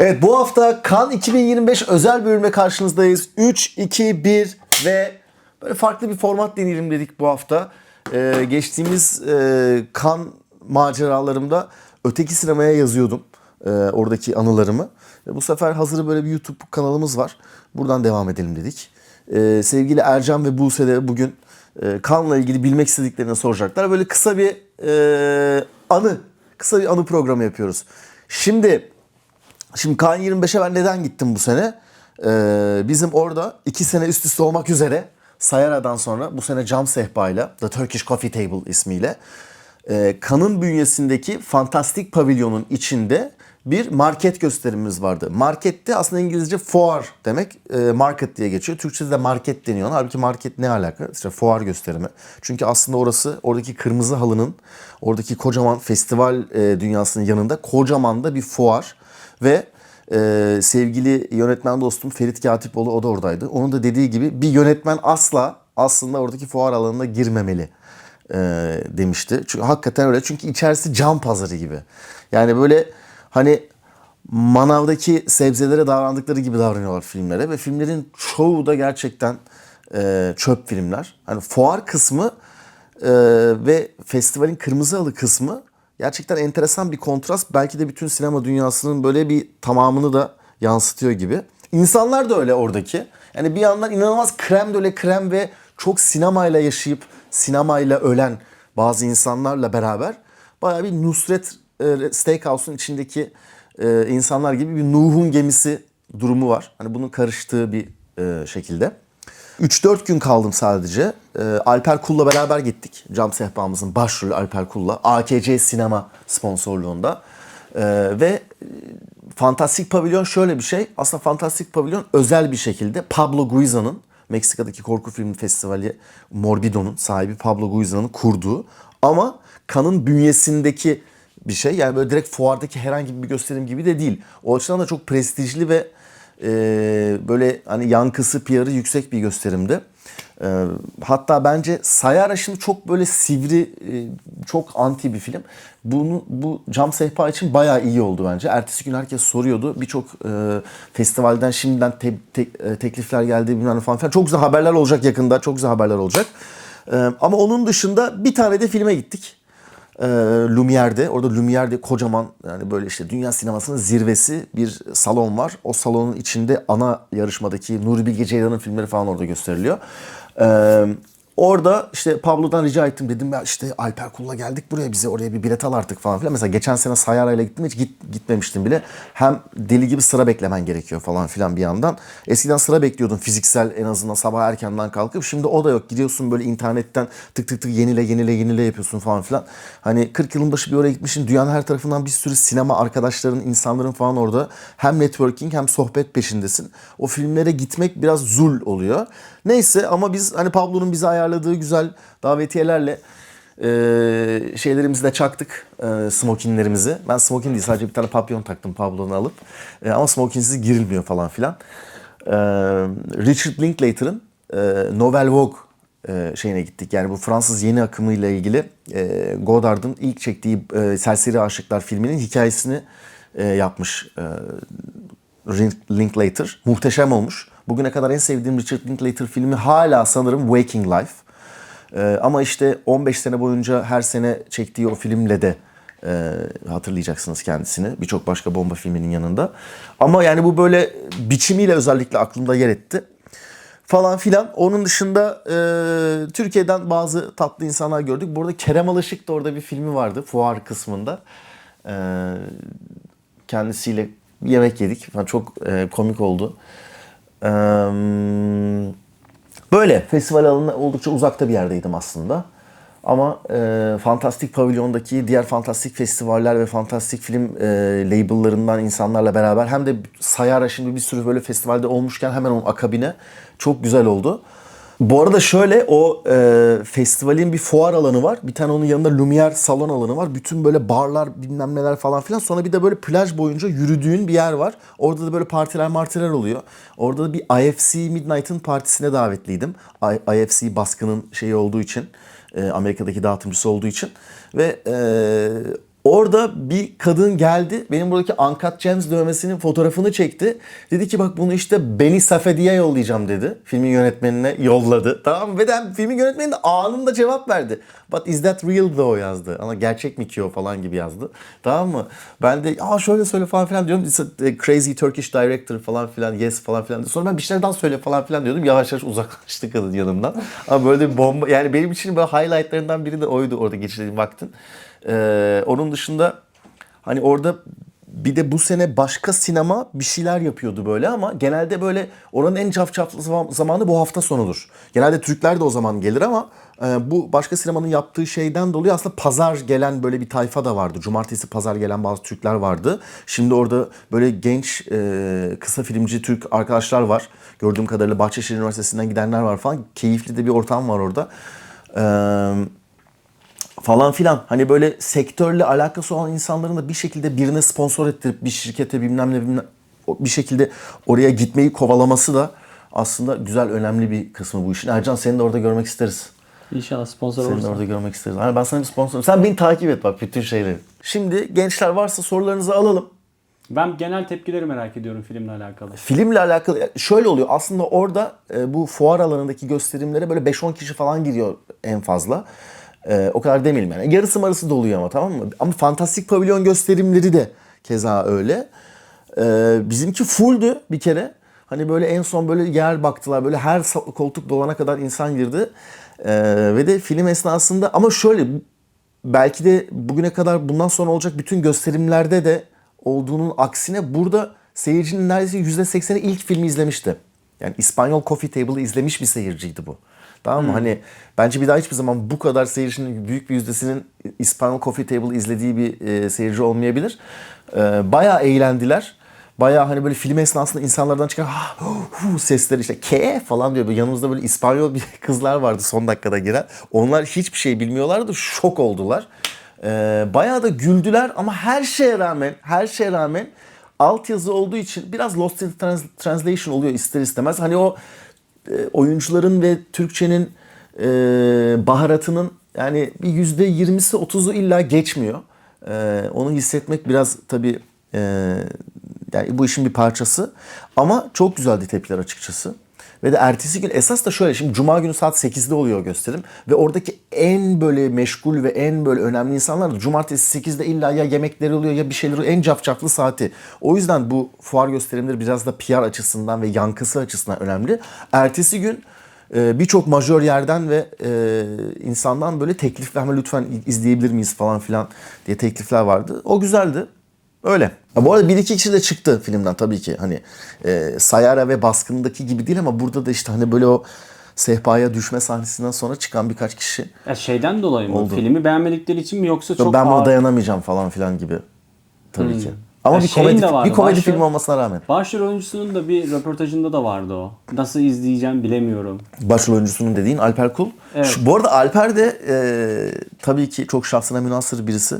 Evet bu hafta Kan 2025 özel bölümle karşınızdayız. 3, 2, 1 ve böyle farklı bir format deneyelim dedik bu hafta. Ee, geçtiğimiz e, Kan maceralarımda öteki sinemaya yazıyordum e, oradaki anılarımı. E, bu sefer hazır böyle bir YouTube kanalımız var. Buradan devam edelim dedik. E, sevgili Ercan ve Buse de bugün e, Kan'la ilgili bilmek istediklerini soracaklar. Böyle kısa bir e, anı, kısa bir anı programı yapıyoruz. Şimdi Şimdi Kan 25'e ben neden gittim bu sene? Ee, bizim orada iki sene üst üste olmak üzere Sayara'dan sonra bu sene Cam Sehpa'yla The Turkish Coffee Table ismiyle e, Kan'ın bünyesindeki Fantastik Pavilyon'un içinde bir market gösterimimiz vardı. Markette aslında İngilizce fuar demek. e, market diye geçiyor. Türkçe'de de market deniyor. Halbuki market ne alaka? İşte fuar gösterimi. Çünkü aslında orası oradaki kırmızı halının oradaki kocaman festival e, dünyasının yanında kocaman da bir fuar. Ve e, sevgili yönetmen dostum Ferit Katipoğlu o da oradaydı. Onun da dediği gibi bir yönetmen asla aslında oradaki fuar alanına girmemeli e, demişti. Çünkü hakikaten öyle. Çünkü içerisi cam pazarı gibi. Yani böyle hani manavdaki sebzelere davrandıkları gibi davranıyorlar filmlere ve filmlerin çoğu da gerçekten e, çöp filmler. Hani fuar kısmı e, ve festivalin kırmızı halı kısmı gerçekten enteresan bir kontrast. Belki de bütün sinema dünyasının böyle bir tamamını da yansıtıyor gibi. İnsanlar da öyle oradaki. Yani bir yandan inanılmaz krem döle krem ve çok sinemayla yaşayıp sinemayla ölen bazı insanlarla beraber bayağı bir Nusret e, Steakhouse'un içindeki e, insanlar gibi bir Nuh'un gemisi durumu var. Hani bunun karıştığı bir e, şekilde. 3-4 gün kaldım sadece. Ee, Alper Kul'la beraber gittik. Cam sehpamızın başrolü Alper Kul'la. AKC Sinema sponsorluğunda. Ve e, Fantastik Pavilyon şöyle bir şey. Aslında Fantastik Pavilyon özel bir şekilde Pablo Guiza'nın Meksika'daki korku filmi festivali Morbido'nun sahibi Pablo Guiza'nın kurduğu ama kanın bünyesindeki bir şey. Yani böyle direkt fuardaki herhangi bir gösterim gibi de değil. O açıdan da çok prestijli ve e, böyle hani yankısı, PR'ı yüksek bir gösterimdi. E, hatta bence Sayara şimdi çok böyle sivri, e, çok anti bir film. Bunu bu cam sehpa için bayağı iyi oldu bence. Ertesi gün herkes soruyordu. Birçok e, festivalden şimdiden te- te- e, teklifler geldi bilmem falan filan. Çok güzel haberler olacak yakında. Çok güzel haberler olacak. E, ama onun dışında bir tane de filme gittik e, Lumiere'de. Orada Lumiere'de kocaman yani böyle işte dünya sinemasının zirvesi bir salon var. O salonun içinde ana yarışmadaki Nuri Bilge Ceylan'ın filmleri falan orada gösteriliyor. Orada işte Pablo'dan rica ettim dedim ya işte Alper Kul'la geldik buraya bize oraya bir bilet al artık falan filan. Mesela geçen sene Sayara ile gittim hiç git, gitmemiştim bile. Hem deli gibi sıra beklemen gerekiyor falan filan bir yandan. Eskiden sıra bekliyordun fiziksel en azından sabah erkenden kalkıp. Şimdi o da yok. Gidiyorsun böyle internetten tık tık tık yenile yenile yenile yapıyorsun falan filan. Hani 40 yılın başı bir oraya gitmişsin. Dünyanın her tarafından bir sürü sinema arkadaşların, insanların falan orada. Hem networking hem sohbet peşindesin. O filmlere gitmek biraz zul oluyor. Neyse ama biz hani Pablo'nun bize ayarladığı güzel davetiyelerle e, şeylerimizi de çaktık. E, smokinlerimizi. Ben smokin değil sadece bir tane papyon taktım Pablo'nu alıp. E, ama smokinsiz girilmiyor falan filan. E, Richard Linklater'ın e, Novel Vogue e, şeyine gittik. Yani bu Fransız yeni akımıyla ilgili e, Godard'ın ilk çektiği e, Serseri Aşıklar filminin hikayesini e, yapmış e, Linklater. Muhteşem olmuş. Bugüne kadar en sevdiğim Richard Linklater filmi hala sanırım Waking Life. Ee, ama işte 15 sene boyunca her sene çektiği o filmle de e, hatırlayacaksınız kendisini. Birçok başka bomba filminin yanında. Ama yani bu böyle biçimiyle özellikle aklımda yer etti. Falan filan. Onun dışında e, Türkiye'den bazı tatlı insanlar gördük. Bu arada Kerem Alışık da orada bir filmi vardı fuar kısmında. E, kendisiyle yemek yedik. Falan çok e, komik oldu. Böyle festival alanına oldukça uzakta bir yerdeydim aslında. Ama e, Fantastik Pavilyon'daki diğer fantastik festivaller ve fantastik film e, label'larından insanlarla beraber hem de Sayara şimdi bir sürü böyle festivalde olmuşken hemen onun akabine çok güzel oldu. Bu arada şöyle o e, festivalin bir fuar alanı var. Bir tane onun yanında Lumière salon alanı var. Bütün böyle barlar bilmem neler falan filan. Sonra bir de böyle plaj boyunca yürüdüğün bir yer var. Orada da böyle partiler martiler oluyor. Orada da bir IFC Midnight'ın partisine davetliydim. I- IFC baskının şeyi olduğu için. e, Amerika'daki dağıtımcısı olduğu için. Ve e, Orada bir kadın geldi. Benim buradaki Uncut Gems dövmesinin fotoğrafını çekti. Dedi ki bak bunu işte Beni Safedi'ye yollayacağım dedi. Filmin yönetmenine yolladı. Tamam? Ve de filmin yönetmeni de anında cevap verdi. But is that real though yazdı. Ama gerçek mi ki o falan gibi yazdı. Tamam mı? Ben de aa şöyle söyle falan filan diyorum. It's a crazy Turkish director falan filan. Yes falan filan. Sonra ben bir şeyler daha söyle falan filan diyordum. Yavaş yavaş uzaklaştı kadın yanımdan. Ama böyle bir bomba. Yani benim için böyle highlightlarından biri de oydu orada geçirdiğim vaktin. Ee, onun dışında hani orada bir de bu sene başka sinema bir şeyler yapıyordu böyle ama genelde böyle oranın en cafcaflı zaman- zamanı bu hafta sonudur. Genelde Türkler de o zaman gelir ama e, bu başka sinemanın yaptığı şeyden dolayı aslında pazar gelen böyle bir tayfa da vardı. Cumartesi pazar gelen bazı Türkler vardı. Şimdi orada böyle genç e, kısa filmci Türk arkadaşlar var. Gördüğüm kadarıyla Bahçeşehir Üniversitesi'nden gidenler var falan. Keyifli de bir ortam var orada. Eee falan filan. Hani böyle sektörle alakası olan insanların da bir şekilde birine sponsor ettirip bir şirkete bilmem ne bilmem bir şekilde oraya gitmeyi kovalaması da aslında güzel önemli bir kısmı bu işin. Ercan seni de orada görmek isteriz. İnşallah sponsor Seni de orada görmek isteriz. Hani ben sana bir sponsorum. Sen beni takip et bak bütün şeyleri. Şimdi gençler varsa sorularınızı alalım. Ben genel tepkileri merak ediyorum filmle alakalı. Filmle alakalı şöyle oluyor. Aslında orada e, bu fuar alanındaki gösterimlere böyle 5-10 kişi falan giriyor en fazla. E, o kadar demeyelim yani. Yarısı marısı doluyor ama tamam mı? Ama fantastik pavilyon gösterimleri de keza öyle. E, bizimki fulldü bir kere. Hani böyle en son böyle yer baktılar. Böyle her koltuk dolana kadar insan girdi. E, ve de film esnasında ama şöyle belki de bugüne kadar bundan sonra olacak bütün gösterimlerde de olduğunun aksine burada seyircinin neredeyse %80'i ilk filmi izlemişti. Yani İspanyol Coffee Table'ı izlemiş bir seyirciydi bu. Tamam mı? Hani bence bir daha hiçbir zaman bu kadar seyircinin büyük bir yüzdesinin İspanyol Coffee Table'ı izlediği bir e, seyirci olmayabilir. E, bayağı eğlendiler. Bayağı hani böyle film esnasında insanlardan çıkan "Ah, hu" sesleri işte ke falan diyor. Böyle yanımızda böyle İspanyol bir kızlar vardı son dakikada giren. Onlar hiçbir şey bilmiyorlardı. Şok oldular. Ee, bayağı da güldüler ama her şeye rağmen her şeye rağmen altyazı olduğu için biraz lost in trans- translation oluyor ister istemez. Hani o e, oyuncuların ve Türkçenin e, baharatının yani bir yüzde yirmisi otuzu illa geçmiyor. E, onu hissetmek biraz tabii e, yani bu işin bir parçası. Ama çok güzeldi tepkiler açıkçası. Ve de ertesi gün esas da şöyle şimdi cuma günü saat 8'de oluyor gösterim ve oradaki en böyle meşgul ve en böyle önemli insanlar da cumartesi 8'de illa ya yemekleri oluyor ya bir şeyler oluyor en cafcaflı saati. O yüzden bu fuar gösterimleri biraz da PR açısından ve yankısı açısından önemli. Ertesi gün e, birçok majör yerden ve e, insandan böyle teklif verme lütfen izleyebilir miyiz falan filan diye teklifler vardı. O güzeldi. Öyle. Ha, bu arada bir iki kişi de çıktı filmden tabii ki. Hani e, Sayara ve Baskın'daki gibi değil ama burada da işte hani böyle o sehpaya düşme sahnesinden sonra çıkan birkaç kişi. Ya şeyden dolayı mı? Oldu. Filmi beğenmedikleri için mi yoksa çok ben buna ağır- dayanamayacağım falan filan gibi. Tabii ki. Ama Ya bir komedi, vardı, bir komedi başrol- filmi olmasına rağmen. Başrol oyuncusunun da bir röportajında da vardı o. Nasıl izleyeceğim bilemiyorum. Başrol oyuncusunun dediğin Alper Kul. Evet. Şu, bu arada Alper de e, tabii ki çok şahsına münasır birisi.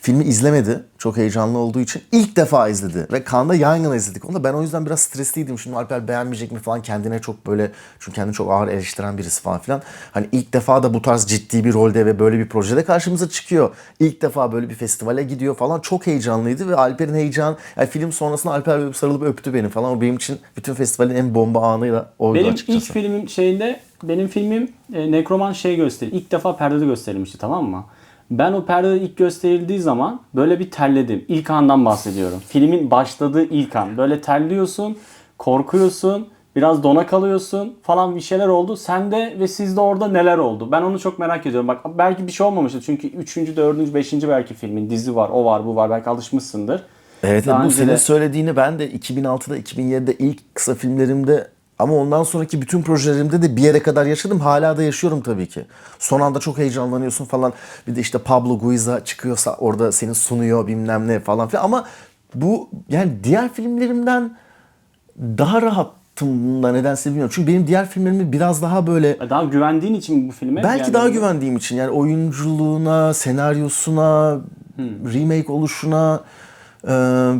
Filmi izlemedi. Çok heyecanlı olduğu için. ilk defa izledi. Ve Cannes'da yan yana izledik. Onu da ben o yüzden biraz stresliydim. Şimdi Alper beğenmeyecek mi falan kendine çok böyle çünkü kendini çok ağır eleştiren birisi falan filan. Hani ilk defa da bu tarz ciddi bir rolde ve böyle bir projede karşımıza çıkıyor. İlk defa böyle bir festivale gidiyor falan. Çok heyecanlıydı ve Alper'in heyecan yani film sonrasında Alper böyle sarılıp öptü beni falan. O benim için bütün festivalin en bomba anıyla oydu Benim açıkçası. ilk filmim şeyinde benim filmim e, Nekroman şey gösteri. İlk defa perdede gösterilmişti tamam mı? Ben o perdede ilk gösterildiği zaman böyle bir terledim. İlk andan bahsediyorum. Filmin başladığı ilk an. Böyle terliyorsun, korkuyorsun, biraz dona kalıyorsun falan bir şeyler oldu. Sende ve sizde orada neler oldu? Ben onu çok merak ediyorum. Bak belki bir şey olmamıştır. Çünkü 3. 4. 5. belki filmin dizi var, o var, bu var. Belki alışmışsındır. Evet, Daha bu senin de- söylediğini ben de 2006'da 2007'de ilk kısa filmlerimde ama ondan sonraki bütün projelerimde de bir yere kadar yaşadım. Hala da yaşıyorum tabii ki. Son anda çok heyecanlanıyorsun falan. Bir de işte Pablo Guiza çıkıyorsa orada seni sunuyor bilmem ne falan filan. Ama bu yani diğer filmlerimden daha rahattım bunda nedense bilmiyorum. Çünkü benim diğer filmlerimi biraz daha böyle Daha güvendiğin için bu filme? Belki Yani- daha güvendiğim için yani oyunculuğuna, senaryosuna, remake oluşuna e,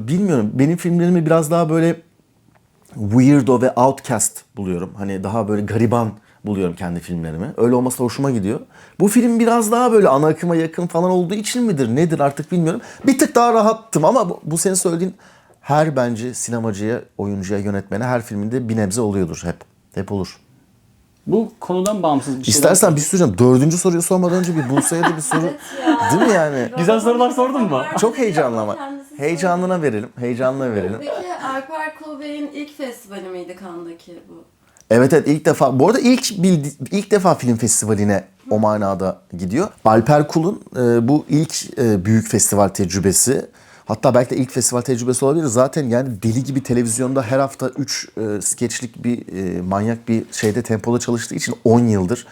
bilmiyorum. Benim filmlerimi biraz daha böyle weirdo ve outcast buluyorum. Hani daha böyle gariban, buluyorum kendi filmlerimi. Öyle olması da hoşuma gidiyor. Bu film biraz daha böyle ana akıma yakın falan olduğu için midir nedir artık bilmiyorum. Bir tık daha rahattım ama bu, bu senin söylediğin her bence sinemacıya, oyuncuya, yönetmene her filminde bir nebze oluyordur hep. Hep olur. Bu konudan bağımsız bir şey. İstersen bir soracağım. Dördüncü soruyu sormadan önce bir Buse'ye de bir soru. Değil mi yani? Güzel sorular sordun mu? Çok heyecanlı ama. Kendisi Heyecanına verelim. Heyecanına verelim. Peki Alper Kulbey'in ilk festivali miydi Cannes'daki bu? Evet evet ilk defa. Bu arada ilk bildi, ilk defa film festivaline o manada gidiyor. Alper Kul'un e, bu ilk e, büyük festival tecrübesi. Hatta belki de ilk festival tecrübesi olabilir. Zaten yani deli gibi televizyonda her hafta 3 e, skeçlik bir e, manyak bir şeyde tempoda çalıştığı için 10 yıldır.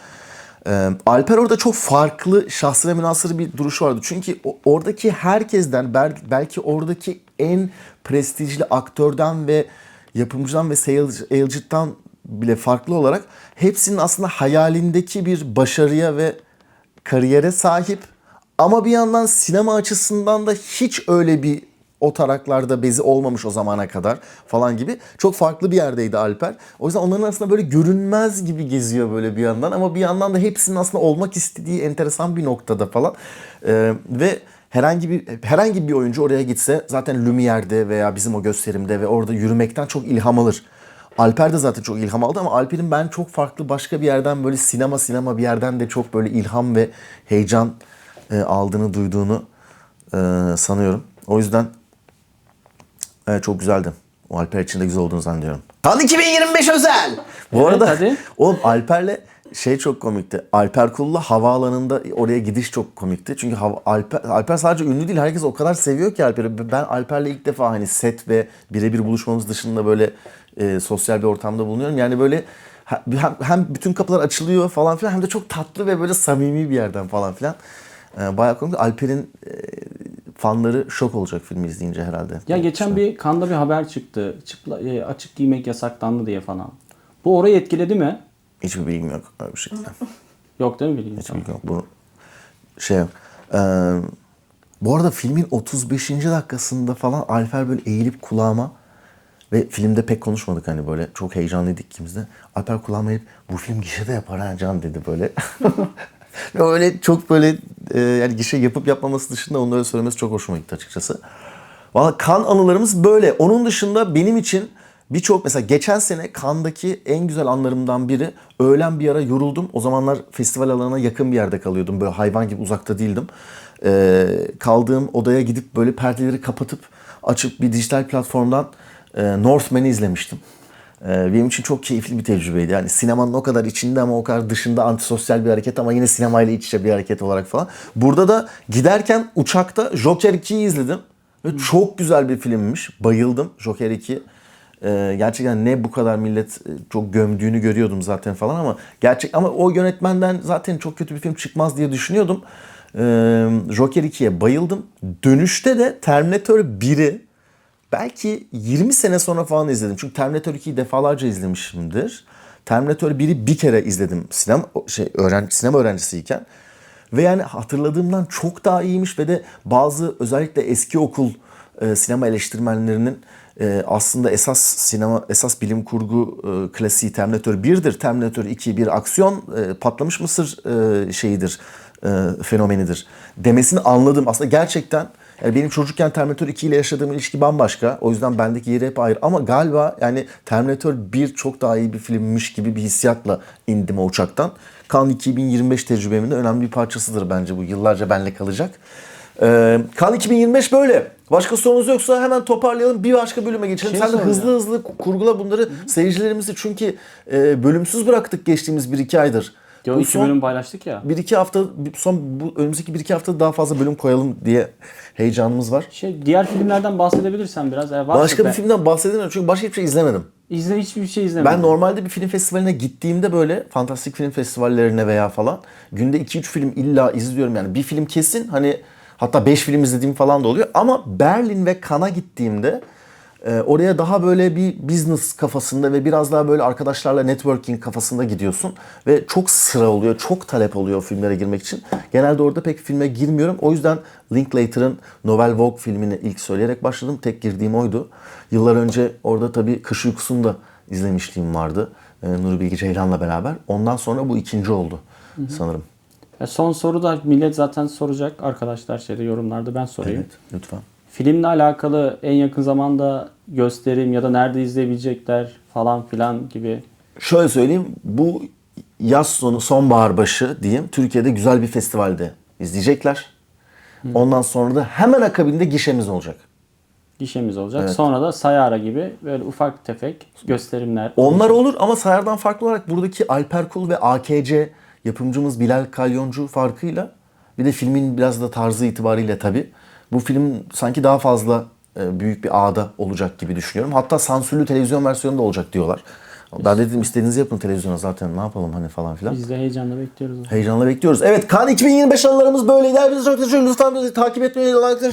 E, Alper orada çok farklı şahsına münasır bir duruşu vardı. Çünkü oradaki herkesten bel- belki oradaki en prestijli aktörden ve yapımcıdan ve seyirciden bile farklı olarak hepsinin aslında hayalindeki bir başarıya ve kariyere sahip ama bir yandan sinema açısından da hiç öyle bir o taraklarda bezi olmamış o zamana kadar falan gibi çok farklı bir yerdeydi Alper. O yüzden onların aslında böyle görünmez gibi geziyor böyle bir yandan ama bir yandan da hepsinin aslında olmak istediği enteresan bir noktada falan. Ee, ve herhangi bir herhangi bir oyuncu oraya gitse zaten Lumiere'de veya bizim o gösterimde ve orada yürümekten çok ilham alır. Alper de zaten çok ilham aldı ama Alper'in ben çok farklı başka bir yerden böyle sinema sinema bir yerden de çok böyle ilham ve heyecan e, aldığını duyduğunu e, sanıyorum. O yüzden evet, çok güzeldi. O Alper için de güzel olduğunu zannediyorum. Kan 2025 özel. Bu Evet, arada hadi. oğlum Alper'le şey çok komikti. Alper Kul'la havaalanında oraya gidiş çok komikti. Çünkü Alper, Alper sadece ünlü değil. Herkes o kadar seviyor ki Alper'i. Ben Alper'le ilk defa hani set ve birebir buluşmamız dışında böyle e, sosyal bir ortamda bulunuyorum. Yani böyle hem, hem bütün kapılar açılıyor falan filan hem de çok tatlı ve böyle samimi bir yerden falan filan. E, bayağı komik. Alper'in e, fanları şok olacak filmi izleyince herhalde. Ya geçen bir kanda bir haber çıktı. Çıpla, e, açık giymek yasaklandı diye falan. Bu orayı etkiledi mi? Hiçbir bilgim yok öyle bir şey. Yok değil mi bilgin? Hiç bilgim yok. Bu şey yok. Ee, bu arada filmin 35. dakikasında falan Alper böyle eğilip kulağıma ve filmde pek konuşmadık hani böyle çok heyecanlıydık ikimiz de. Alper kulağıma eğilip bu film gişede yapar ha Can dedi böyle. ve öyle çok böyle e, yani gişe yapıp yapmaması dışında onu öyle söylemesi çok hoşuma gitti açıkçası. Valla kan anılarımız böyle. Onun dışında benim için birçok mesela geçen sene Cannes'daki en güzel anlarımdan biri öğlen bir ara yoruldum. O zamanlar festival alanına yakın bir yerde kalıyordum. Böyle hayvan gibi uzakta değildim. Ee, kaldığım odaya gidip böyle perdeleri kapatıp açıp bir dijital platformdan e, Northman'i izlemiştim. Ee, benim için çok keyifli bir tecrübeydi. Yani sinemanın o kadar içinde ama o kadar dışında antisosyal bir hareket ama yine sinemayla iç içe bir hareket olarak falan. Burada da giderken uçakta Joker 2'yi izledim. Ve çok güzel bir filmmiş. Bayıldım Joker 2. Ee, gerçekten ne bu kadar millet e, çok gömdüğünü görüyordum zaten falan ama gerçek ama o yönetmenden zaten çok kötü bir film çıkmaz diye düşünüyordum. Ee, Joker 2'ye bayıldım. Dönüşte de Terminator 1'i belki 20 sene sonra falan izledim. Çünkü Terminator 2'yi defalarca izlemişimdir. Terminator 1'i bir kere izledim sinema şey öğren sinema öğrencisiyken. Ve yani hatırladığımdan çok daha iyiymiş ve de bazı özellikle eski okul e, sinema eleştirmenlerinin e, aslında esas sinema esas bilim kurgu e, klasiği Terminator 1'dir. Terminator 2 bir aksiyon e, patlamış mısır e, şeyidir e, fenomenidir demesini anladım. Aslında gerçekten yani benim çocukken Terminator 2 ile yaşadığım ilişki bambaşka. O yüzden bendeki yeri hep ayrı. Ama galiba yani Terminator 1 çok daha iyi bir filmmiş gibi bir hissiyatla indim o uçaktan. Cannes 2025 tecrübemin önemli bir parçasıdır bence bu. Yıllarca benle kalacak. Ee, Cannes 2025 böyle. Başka sorunuz yoksa hemen toparlayalım. Bir başka bölüme geçelim. Şey Sen de hızlı hızlı kurgula bunları. Seyircilerimizi çünkü e, bölümsüz bıraktık geçtiğimiz 1-2 aydır. Yo, Bu iki son- bölüm paylaştık ya. bir iki hafta son bu önümüzdeki bir iki hafta daha fazla bölüm koyalım diye heyecanımız var. Şey diğer filmlerden bahsedebilirsen biraz. Varsa Başka bir ben- filmden bahsedemiyorum çünkü başka hiçbir şey izlemedim. İzle hiçbir şey izlemedim. Ben normalde bir film festivaline gittiğimde böyle fantastik film festivallerine veya falan günde 2-3 film illa izliyorum yani. Bir film kesin hani hatta 5 film izlediğim falan da oluyor. Ama Berlin ve Cannes'a gittiğimde e, oraya daha böyle bir business kafasında ve biraz daha böyle arkadaşlarla networking kafasında gidiyorsun. Ve çok sıra oluyor, çok talep oluyor filmlere girmek için. Genelde orada pek filme girmiyorum. O yüzden Linklater'ın Novel Vogue filmini ilk söyleyerek başladım. Tek girdiğim oydu. Yıllar önce orada tabii Kış Uykusu'nu da izlemişliğim vardı. E, Nuri Bilge Ceylan'la beraber. Ondan sonra bu ikinci oldu sanırım. E, son soru da millet zaten soracak arkadaşlar şeyde yorumlarda ben sorayım. Evet lütfen. Filmle alakalı en yakın zamanda gösterim ya da nerede izleyebilecekler falan filan gibi. Şöyle söyleyeyim. Bu yaz sonu sonbahar başı diyeyim. Türkiye'de güzel bir festivalde izleyecekler. Ondan sonra da hemen akabinde gişemiz olacak. gişemiz olacak. Evet. Sonra da Sayara gibi böyle ufak tefek gösterimler. Onlar olur ama Sayar'dan farklı olarak buradaki Alper Kul ve AKC yapımcımız Bilal Kalyoncu farkıyla bir de filmin biraz da tarzı itibariyle tabi bu film sanki daha fazla e, büyük bir ağda olacak gibi düşünüyorum. Hatta sansürlü televizyon versiyonu da olacak diyorlar. Ben dedim istediğinizi yapın televizyona zaten ne yapalım hani falan filan. Biz de heyecanla bekliyoruz. Heyecanla bekliyoruz. Evet Kan 2025 anılarımız böyleydi. Hepinize çok teşekkür ederim. Lütfen bizi takip etmeyi, like,